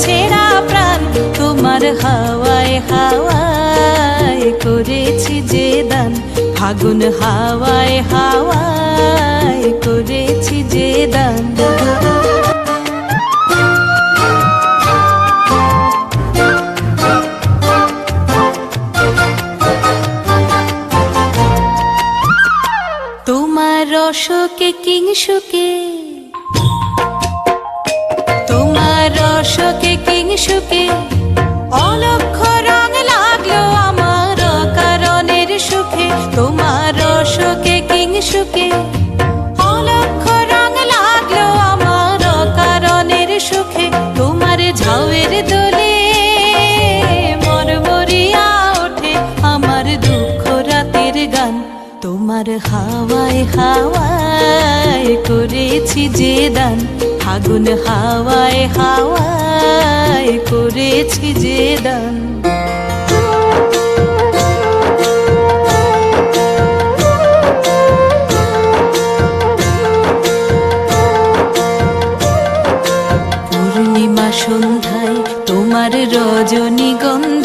ছেঁড়া প্রাণ, তোমার হাওয়ায় হাওয়ায় করেছি যে দান। ফাগুন হাওয়ায় হাওয়ায় করেছি যে দান। তোমার রসকে কিংসুকে রসকে কিংসুকে অলক্ষ রং লাগল আমার কারণের সুখে। তোমার রসকে কিংসুকে অলক্ষ রং লাগল আমার কারণের সুখে। তোমার ঝাউয়ের দোলে মরমরিয়া ওঠে। আমার দুঃখ রাতের গান তোমার হাওয়ায় হাওয়ায় করেছি যে দান। ফাগুন হাওয়ায় হাওয়ায় করেছি যে দান। পূর্ণিমা সন্ধ্যায় তোমার রজনীগন্ধায়